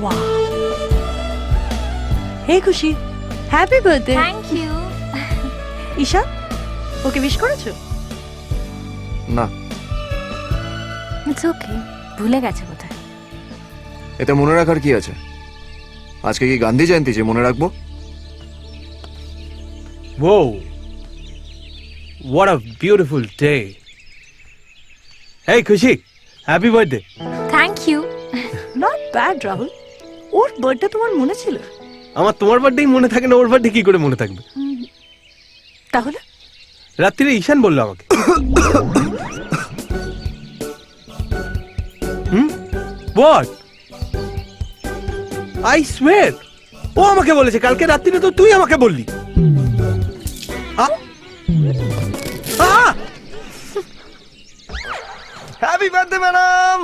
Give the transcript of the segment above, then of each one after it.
Wow. Hey Kushi, happy birthday. Thank you Isha okay wish করেছো না it's okay ভুলে গেছে বোধহয় এতে মনে রাখার কি আছে আজকে কি গান্ধী জয়ন্তী যে মনে রাখবো Whoa! What a beautiful day. Hey, Kushi. happy birthday. Thank you. Not bad, Rahul. ওর বার্থডে তোমার মনে ছিল আমার তোমার বার্থডেই মনে থাকে না ওর বার্থডে কি করে মনে থাকবে তাহলে রাত্রিরে ঈশান বললো আমাকে হুম বট আই সোয়ার ও আমাকে বলেছে কালকে রাত্রিরে তো তুই আমাকে বললি হ্যাপি বার্থডে ম্যাডাম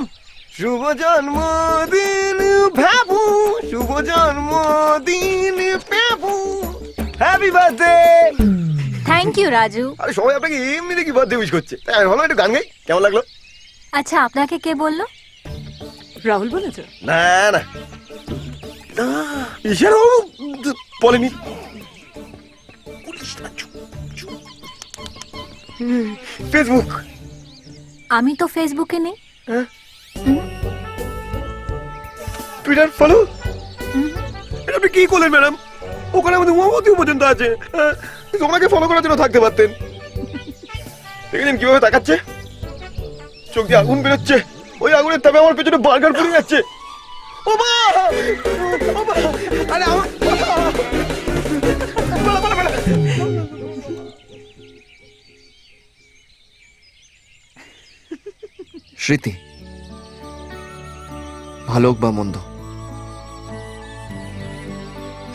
শুভ জন্মদিন ভাবু শুভ জন্মদিন পেবু happy birthday thank you Raju আরে সবাই আপনাকে এমনি দেখি বার্থডে উইশ করছে তাই হলো একটু গান গাই কেমন লাগলো আচ্ছা আপনাকে কে বলল রাহুল বলেছে না না না ইশারাও বলেনি ফেসবুক আমি তো ফেসবুকে নেই টুইটার হ্যাঁ? ফলো আপনি কি করলেন ম্যাডাম ওখানে আমাদের উমাবতীও পর্যন্ত আছে হ্যাঁ, ওনাকে ফলো করার জন্য থাকতে পারতেন দেখেছেন কিভাবে তাকাচ্ছে চোখ দিয়ে আগুন বেরোচ্ছে ওই আগুনের তাপে আমার পেছনে বার্গার পড়ে যাচ্ছে ও মা স্মৃতি ভালো বা মন্দ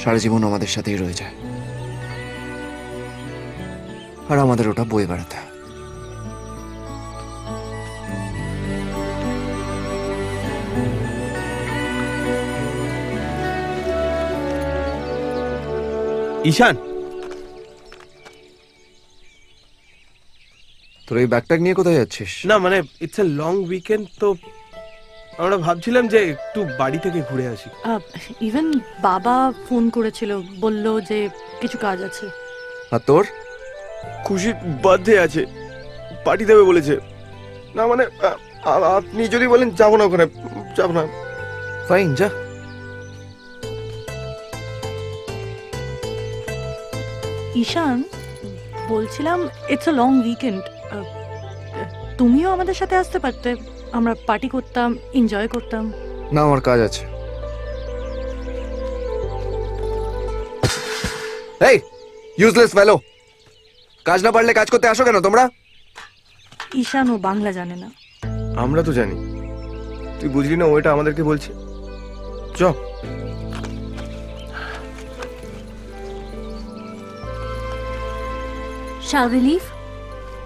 সারা জীবন আমাদের সাথেই রয়ে যায় আর আমাদের ওটা বয়ে বেড়াতে ঈশান তোর এই ব্যাগটা নিয়ে কোথায় যাচ্ছিস না মানে ইটস এ লং উইকেন্ড তো আমরা ভাবছিলাম যে একটু বাড়ি থেকে ঘুরে আসি ইভেন বাবা ফোন করেছিল বলল যে কিছু কাজ আছে আর তোর খুশির বার্থডে আছে পার্টি দেবে বলেছে না মানে আপনি যদি বলেন যাবো না ওখানে যাবো না ফাইন যা ঈশান বলছিলাম ইটস আ লং উইকেন্ড তুমিও আমাদের সাথে আসতে পারতে আমরা পার্টি করতাম এনজয় করতাম না আমার কাজ আছে এই ইউজলেস ফেলো কাজ না পারলে কাজ করতে আসো কেন তোমরা ঈশান ও বাংলা জানে না আমরা তো জানি তুই বুঝলি না ওইটা আমাদেরকে বলছে চ Shall we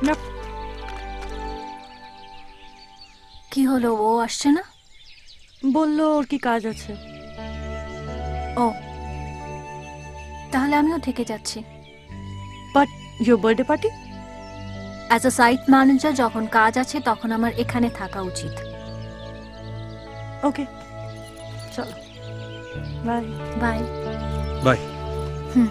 না কি হলো ও আসছে না বলল ওর কি কাজ আছে ও তাহলে আমিও থেকে যাচ্ছি but your birthday party as a site manager যখন কাজ আছে তখন আমার এখানে থাকা উচিত ওকে চলো bye bye bye hmm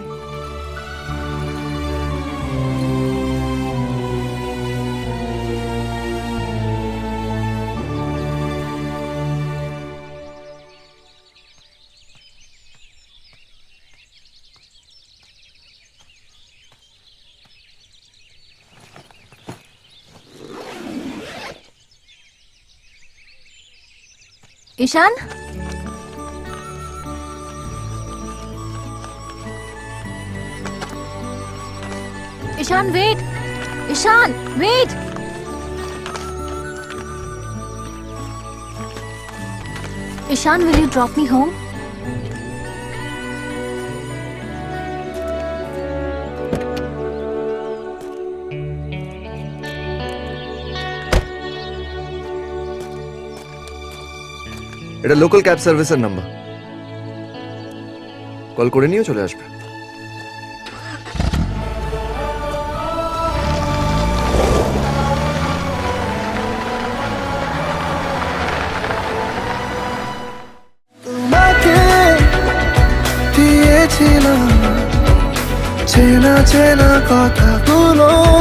Ishan? Ishan, wait! Ishan, wait! Ishan, will you drop me home? এটা লোকাল ক্যাব সার্ভিসের নাম্বার কল করে নিয়েও চলে আসবে চেনা চেনা কথাগুলো